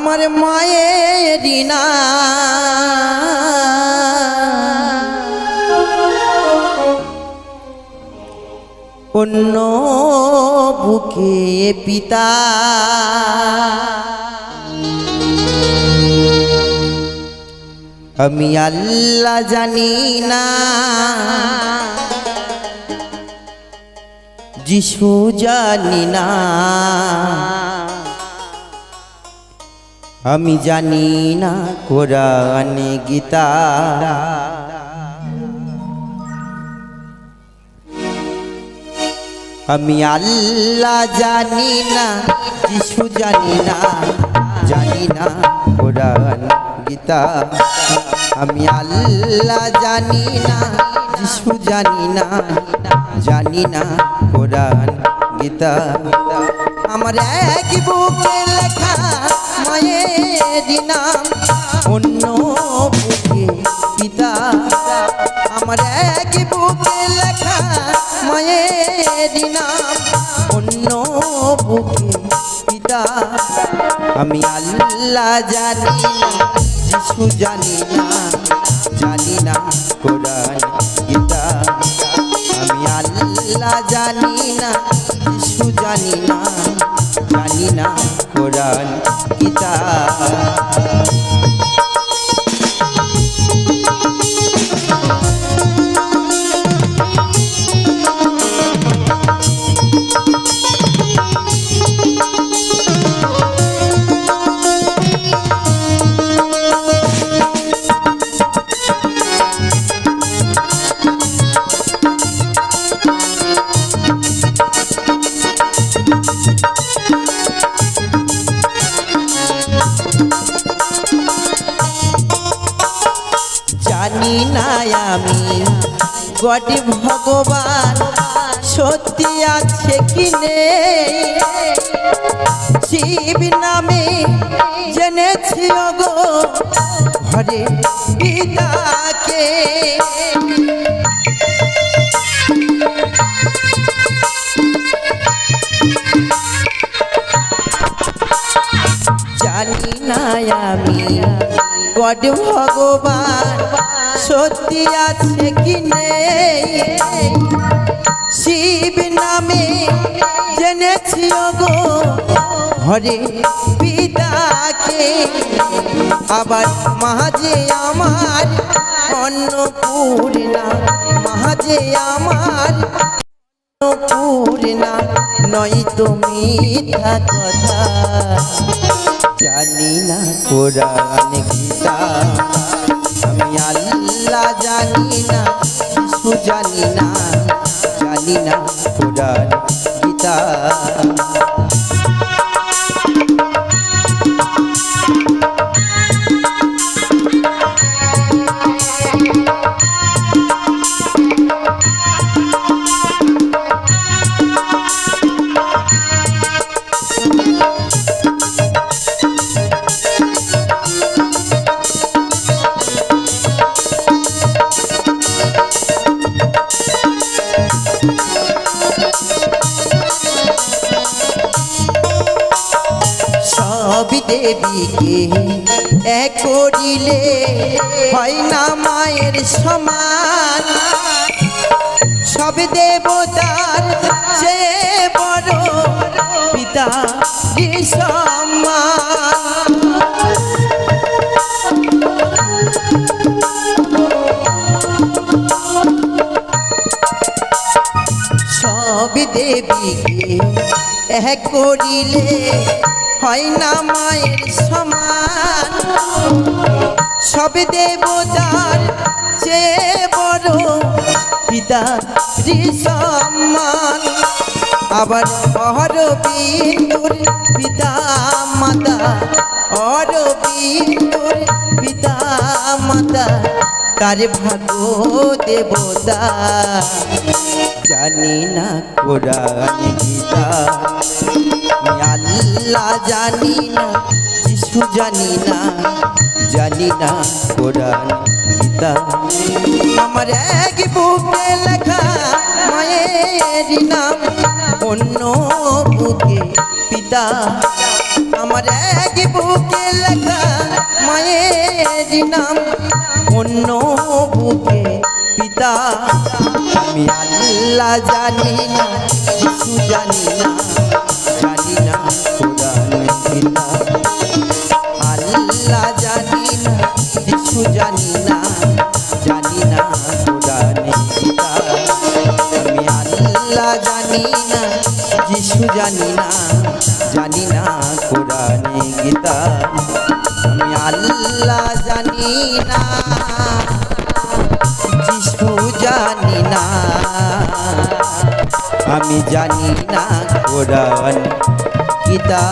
আমার মায়ের না। অন্য বুকে পিতা। আমি আল্লাহ জানি না। যিশু জানি না। আমি জানি না কোরআন, গীতা। আমি আল্লাহ জানি না, যিশু জানি না জানি না কোরআন, গীতা। আমি আল্লাহ জানি না, যিশু জানি না জানি না কোরআন, গীতা। আমার এক বুকে লেখা মায়ের নাম অন্য বুকে পিতা। আমার এক বুকে মায়ের নাম অন্য বুকে পিতা। আমি আল্লাহ জানি না যিশু জানি না জানি না কোরআন, গীতা। আমি আল্লাহ জানি না, যিশু জানি না। জানি না কোরআন গীতা গড ভগবান, সত্যি আছে কি নেই? শিব নামে জেনেছি গো ঘরে পিতাকে। জানি না আমি গড ভগবান সত্যি আছে কি নেই? শিব নামে জেনেছি গো হরে পিতাকে। আবার মাঝে আমার অন্নপূর্ণা মাঝে আমার অন্নপূর্ণা নয় তো মিথ্যা কথা। জানি না কোরআন গীতা। আল্লাহ জানি না কিছু জানি না জানি না কোরআন গীতা। দেবীকে এক করিলে হয় না মায়ের সমান। সব দেবতার যে বড় পিতা সমান সব দেবীকে এক করিলে হয় না মায়ের সমান। সব দেবতার যে বড় পিতা সম্মান। আবার অরবিন্দুর পিতা মাতা, অরবিন্দুর পিতা মাতা, তার ভাগ্য দেবতা। জানি না কোরআন আমি আল্লাহ জানি না যিশু জানি না জানি না কোরআন গীতা আমার এক বুকে লেখা মায়ের নাম, অন্য বুকে পিতা। আমার এক বুকে লেখা মায়ের নাম, অন্য বুকে পিতা। আমি আল্লাহ জানি না জানি না আল্লাহ জানি না, কিছু জানি না জানি না কোরআনে আমি আল্লাহ জানি না যিশু জানি না জানি না জানি না। আমি জানি না কোরআন গীতা